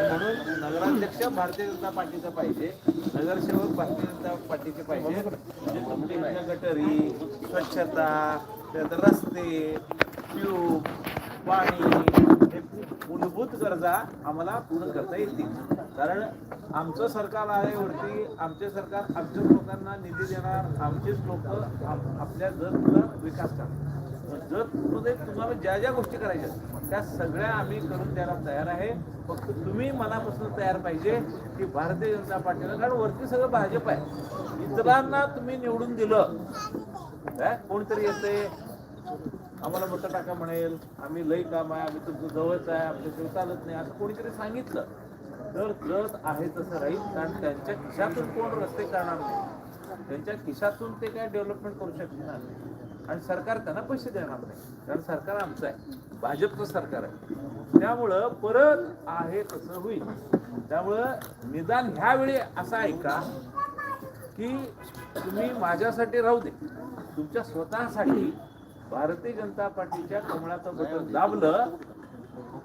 म्हणून नगराध्यक्ष भारतीय जनता पार्टीचा पाहिजे नगरसेवक भारतीय जनता पार्टीचे पाहिजे म्हणजे गटरी स्वच्छता त्यानंतर रस्ते ट्यूब पाणी मूलभूत गरजा आम्हाला पूर्ण करता येतील. कारण आमचं सरकार आहे वरती आमचे सरकार आमच्याच लोकांना निधी देणार आमचेच लोक आपल्या जतचा विकास करणार. जर जतमध्ये तुम्हाला ज्या ज्या गोष्टी करायच्या त्या सगळ्या आम्ही करून द्यायला तयार आहे. फक्त तुम्ही मनापासून तयार पाहिजे की भारतीय जनता पार्टीनं कारण वरती सगळं भाजप आहे. इतरांना तुम्ही निवडून दिलं काय कोणतरी येते आम्हाला मोठा टाका म्हणेल. आम्ही लई काम आहे आम्ही तुमचं जवळच आहे आमच्या शिव चालत नाही असं कोणीतरी सांगितलं. तर जत आहे तसं राहील कारण त्यांच्या खिशातून कोण रस्ते करणार नाही? त्यांच्या खिशातून ते काय डेव्हलपमेंट करू शकणार नाही. आणि सरकार त्यांना पैसे देणार नाही कारण सरकार आमचं आहे. भाजपचं सरकार आहे. त्यामुळं परत आहे तसं होईल. त्यामुळं निदान ह्यावेळी असं ऐका की तुम्ही माझ्यासाठी राहू दे. तुमच्या स्वतःसाठी भारतीय जनता पार्टीच्या कमळाचं बटन दाबलं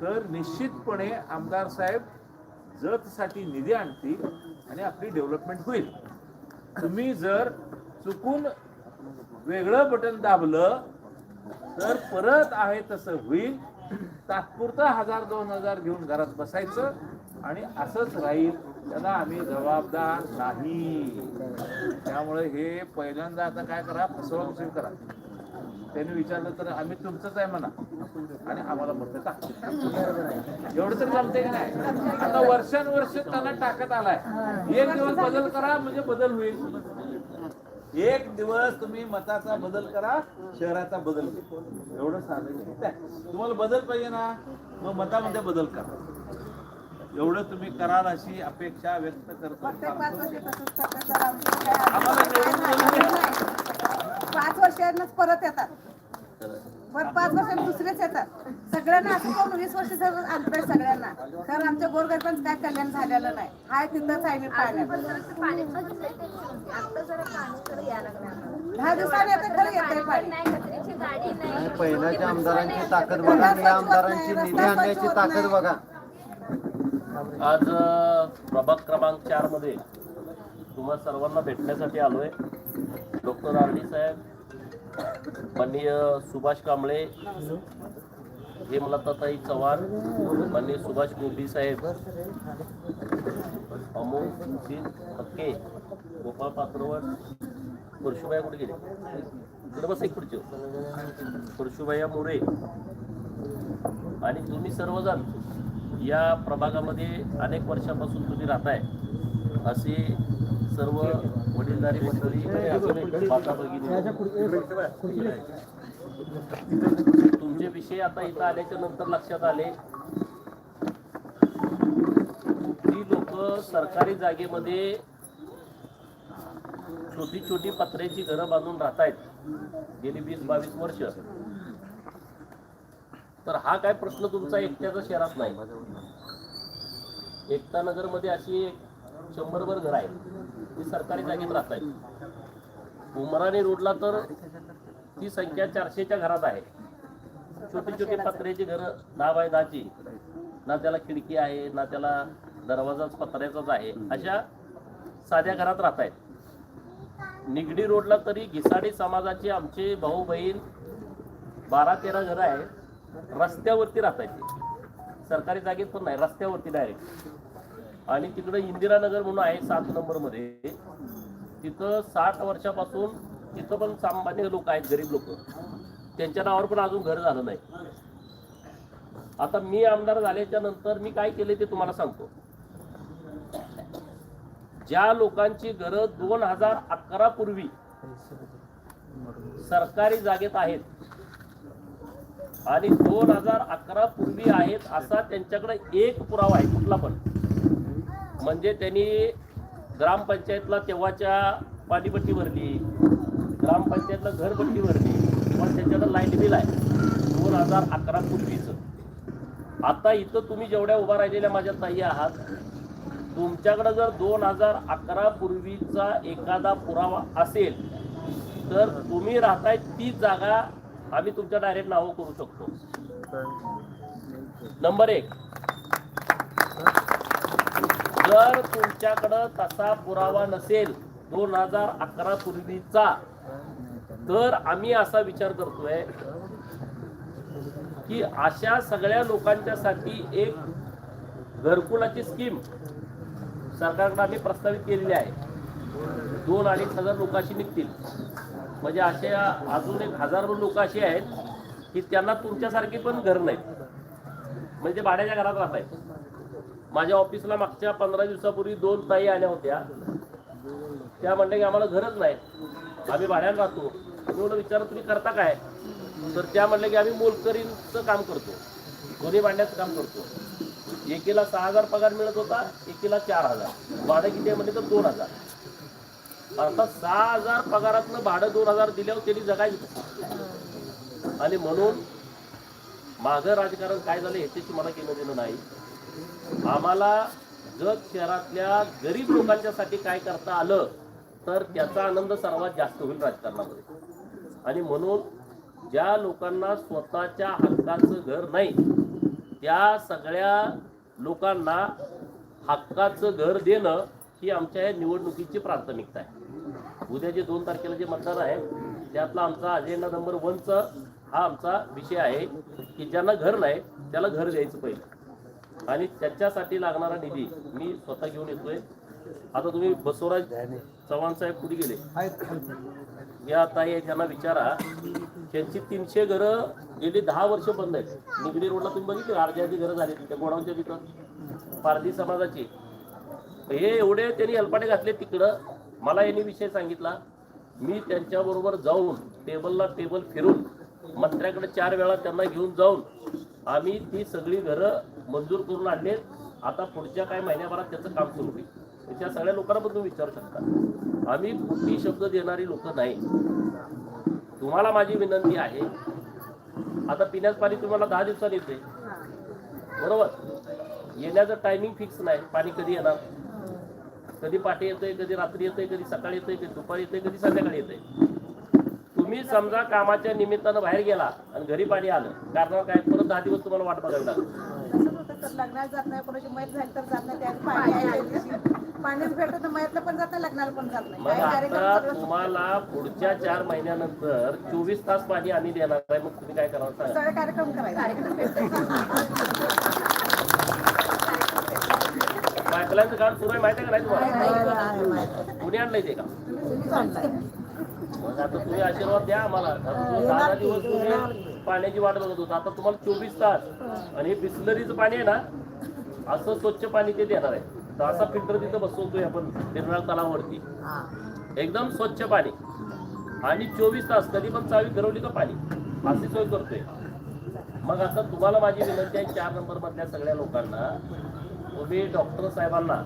तर निश्चितपणे आमदार साहेब जतसाठी निधी आणतील आणि आपली डेव्हलपमेंट होईल. तुम्ही जर चुकून वेगळं बटन दाबलं तर परत आहे तसं होईल. तात्पुरतं हजार दोन हजार घेऊन घरात बसायचं आणि असंच राहील. त्याला आम्ही जबाबदार नाही. त्यामुळे हे पहिल्यांदा आता काय करा फसवणूक करा. त्यांनी विचारलं तर आम्ही तुमचंच आहे म्हणा. आणि आम्हाला मत टाक एवढं तर जमते की नाही? आता वर्षानुवर्ष त्यांना टाकत आलाय. एक दिवस बदल करा म्हणजे बदल होईल. एक दिवस तुम्ही मताचा बदल करा शहराचा बदल होईल एवढं साधं. तुम्हाला बदल पाहिजे ना मग मतामध्ये बदल करा. एवढं तुम्ही कराल अशी अपेक्षा व्यक्त करतो. आम्हाला. पाच वर्षांनाच परत येतात. पण पाच वर्षांनी दुसरेच येतात. सगळ्यांना असं करून वीस वर्ष आहे सगळ्यांना. तर आमच्या गोरगरिबांचं काय कल्याण झालेलं नाही. हाय तिथंच आहे मी पाण्यात दहा दिवसांनी येतं खरं येतंय पाणी पहिल्याच्या आमदारांची ताकद बघा आणि या आमदारांची निधी आणण्याची ताकद बघा. आज अ, प्रभाग क्रमांक चारमध्ये तुम्हा सर्वांना भेटण्यासाठी आलोय. डॉक्टर आर डी साहेब माननीय सुभाष कांबळे हेमलताताई चव्हाण माननीय सुभाष गोबी साहेब अमोल सुशील हक्के गोपाळ पात्रवड परशुबाई कुठे गेले इकडे बस एक पुढचे परशुबाई मोरे. आणि तुम्ही सर्वजण या प्रभागामध्ये अनेक वर्षापासून तुम्ही राहताय. असे सर्व वडीलधारी मंडळी तुमचे विषय आता इथं आल्याच्यानंतर लक्षात आले. ती लोक सरकारी जागेमध्ये छोटी छोटी पत्र्याची घरं बांधून राहत आहेत गेली वीस बावीस वर्ष. तर हा काय प्रश्न तुमचा एकट्याचा शहरात नाही. एकता नगरमध्ये अशी एक शंभरभर घर आहेत. ती सरकारी जागेत राहत आहेत. उमराणी रोडला तर ती संख्या चारशेच्या घरात आहे. छोटी छोटी पत्र्याची घरं दहा बाय दहाची. ना त्याला खिडकी आहे ना त्याला दरवाजाच पत्र्याचाच आहे. अशा साध्या घरात राहत आहेत. निगडी रोडला तरी घिसाडी समाजाचे आमचे भाऊ बहीण बारा तेरा घरं आहेत. रस्त्यावरती राहत आहेत. सरकारी जागेत पण नाही रस्त्यावरती डायरेक्ट आणि तिकडं इंदिरानगर म्हणून आहे सात नंबरमध्ये. तिथं साठ वर्षापासून तिथं पण सामान्य लोक आहेत गरीब लोक. त्यांच्या नावावर पण अजून घर झालं नाही. आता मी आमदार झाल्याच्यानंतर मी काय केले ते तुम्हाला सांगतो. ज्या लोकांची घरं दोन हजार अकरा पूर्वी सरकारी जागेत आहेत आणि दोन हजार अकरा पूर्वी आहेत असा त्यांच्याकडे एक पुरावा आहे कुठला पण. म्हणजे त्यांनी ग्रामपंचायतला तेव्हाच्या पाणीपट्टी भरली ग्रामपंचायतला घरपट्टी भरली. पण त्यांच्याकडे लाइट बिल आहे दोन हजार अकरा पूर्वीचं. आता इथं तुम्ही जेवढ्या उभा राहिलेल्या माझ्या ताई आहात तुमच्याकडे जर दोन हजार अकरा पूर्वीचा एखादा पुरावा असेल तर तुम्ही राहताय तीच जागा आम्ही तुमच्या डायरेक्ट नावं करू शकतो. नंबर एक. जर तुमच्याकडं तसा पुरावा नसेल दोन हजार अकरा पूर्वीचा तर आम्ही असा विचार करतोय की अशा सगळ्या लोकांच्यासाठी एक घरकुलाची स्कीम सरकारकडे आम्ही प्रस्तावित केलेली आहे. दोन अडीच हजार लोक अशी निघतील. म्हणजे असे अजून एक हजारो लोक अशी आहेत की त्यांना तुमच्यासारखी पण घर नाहीत. म्हणजे भाड्याच्या घरात राहत आहेत माझ्या ऑफिसला मागच्या पंधरा दिवसापूर्वी दोन ताई आल्या होत्या. त्या म्हणल्या की आम्हाला घरच नाही. आम्ही भाड्यानं राहतो. एवढं विचार तुम्ही करता काय? तर त्या म्हणल्या की आम्ही मोलकरींचं काम करतो. दोन्ही भांड्याचं काम करतो. एकीला सहा हजार पगार मिळत होता एकीला चार हजार. भाडं किती आहे म्हणजे तर दोन हजार. आता सहा हजार पगारातनं भाडं दोन हजार दिल्यावर त्यांनी जगायचं आणि म्हणून माझं राजकारण काय झालं ह्याच्याशी मला केलं देणं नाही. आम्हाला जग शहरातल्या गरीब लोकांच्यासाठी काय करता आलं तर त्याचा आनंद सर्वात जास्त होईल राजकारणामध्ये. आणि म्हणून ज्या लोकांना स्वतःच्या हक्काचं घर नाही त्या सगळ्या लोकांना हक्काचं घर देणं ही आमच्या या निवडणुकीची प्राथमिकता आहे. उद्या जे दोन तारखेला जे मतदान आहे त्यातला आमचा अजेंडा नंबर वनचा हा आमचा विषय आहे की ज्यांना घर नाही त्याला घर द्यायचं पहिलं. आणि त्याच्यासाठी लागणारा निधी मी स्वतः घेऊन येतोय. आता तुम्ही बसवराज चव्हाण साहेब कुठे गेले? या ताई त्यांना विचारा. त्यांची तीनशे घरं गेली दहा वर्ष बंद आहेत. निगडी रोडला तुम्ही बघितले अर्धी अर्धी घरं झाली त्या गोडाऊनच्या तिथं पारधी समाजाची. हे एवढे त्यांनी अल्पाटे घातले तिकडं. मला यांनी विषय सांगितला. मी त्यांच्याबरोबर जाऊन टेबलला टेबल फिरून मंत्र्याकडे चार वेळा त्यांना घेऊन जाऊन आम्ही ती सगळी घरं मंजूर करून आणलेत आता पुढच्या काही महिन्याभरात त्याचं काम सुरू होईल. त्या सगळ्या लोकांना पण तुम्ही विचारू शकता. आम्ही कुठली शब्द देणारी लोक नाही. तुम्हाला माझी विनंती आहे. आता पिण्याचं पाणी तुम्हाला दहा दिवसांनी येते बरोबर? येण्याचं टायमिंग फिक्स नाही. पाणी कधी येणार? कधी पाठी येतंय कधी रात्री येतंय कधी सकाळी येतंय कधी दुपारी येतंय कधी संध्याकाळी येतंय. तुम्ही समजा कामाच्या निमित्तानं बाहेर गेला आणि घरी पाणी आलं कारण काय परत दहा दिवस तुम्हाला वाट बघावी लागेल. लग्नाला जात नाही कोणाची मैत झाली तर जात नाही त्या पाणी भेटत तर मैतला जात नाही लग्नाला पण जात मग आता तुम्हाला पुढच्या चार महिन्यानंतर चोवीस तास पाणी आम्ही देणार आहे मग तुम्ही काय करावं सांगा? सगळे कार्यक्रम करायचे. पाईपलाईनचं काम सुरू आहे माहिती आहे का नाही तुम्हाला? कुणी आणलंय ते का? आता तुम्ही आशीर्वाद द्या आम्हाला. दहा दिवस तुम्ही पाण्याची वाट बघत होता. आता तुम्हाला चोवीस तास. आणि हे बिस्लरीचं पाणी आहे ना असं स्वच्छ पाणी ते देणार आहे. तर असा फिल्टर तिथं बसवतोय आपण निर्मळ तलावावरती. एकदम स्वच्छ पाणी. आणि चोवीस तास कधी पण चावी फिरवली का पाणी? अशी सोय करतोय. मग आता तुम्हाला माझी विनंती आहे चार नंबर मधल्या सगळ्या लोकांना तुम्ही डॉक्टर साहेबांना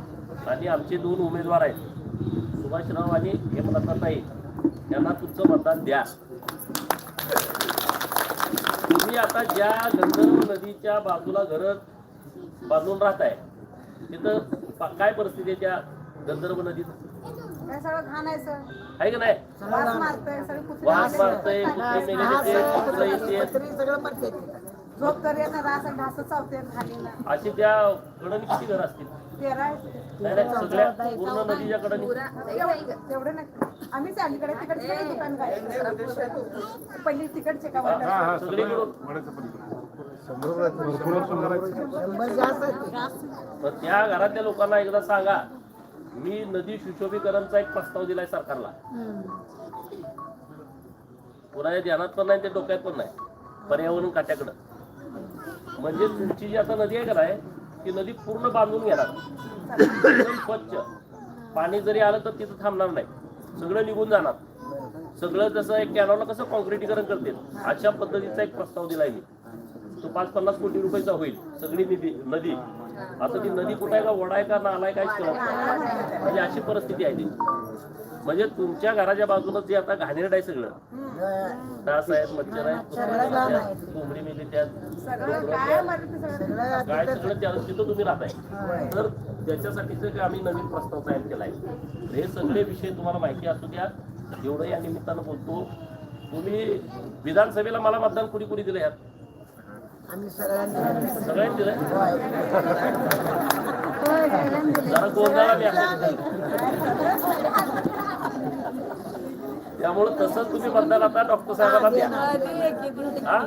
आणि आमचे दोन उमेदवार आहेत सुभाषराव आणि हेमलताताई यांना तुमचं मतदान द्या. तुम्ही आता ज्या गंधर्व नदीच्या बाजूला घर बांधून राहताय तिथं काय परिस्थिती आहे त्या गंधर्व नदीत? आहे का नाही? वास मारतंय अशी त्या कडणी किती घर असतील? सगळ्या पूर्ण नदीच्या तेवढं तेवढं नाही. आम्हीच अलीकडे तिकडचे सगळे दुकान काय पहिली तिकडचे का तर त्या घरातल्या लोकांना एकदा सांगा मी नदी सुशोभीकरणचा एक प्रस्ताव दिलाय सरकारला. कुणाच्या ध्यानात पण नाही ते डोक्यात पण नाही. पर्यावरण खात्याकडं म्हणजे तुमची जी आता नदी आहे का नाही ती नदी पूर्ण बांधून घेणार. स्वच्छ. पाणी जरी आलं तर तिथं थांबणार नाही. सगळं निघून जाणार. सगळं जसं एक कॅनॉलला कसं कॉन्क्रिटीकरण करते अशा पद्धतीचा एक प्रस्ताव दिला आहे तो पाच पन्नास कोटी रुपयाचा होईल सगळी निधी नदी. आता ती नदी कुठे आहे का वडा आहे का नाला आहे काहीच म्हणजे अशी परिस्थिती आहे ती. म्हणजे तुमच्या घराच्या बाजूला जे आता घाणेरड आहे सगळं. डास आहेत मच्छर आहेत कोंबडी मेली त्यात सगळं काय सगळं? त्या तिथं तुम्ही राहताय. तर त्याच्यासाठीच आम्ही नवीन प्रस्ताव तयार केलाय. हे सगळे विषय तुम्हाला माहिती असू द्या. एवढं या निमित्तानं बोलतो. तुम्ही विधानसभेला मला मतदान कुणी कुणी दिलं ह्यात सगळ्यांनी दिलं जरा गोंधळा मी त्यामुळे तसंच तुम्ही मतदान आता डॉक्टर साहेबांना द्या. हा?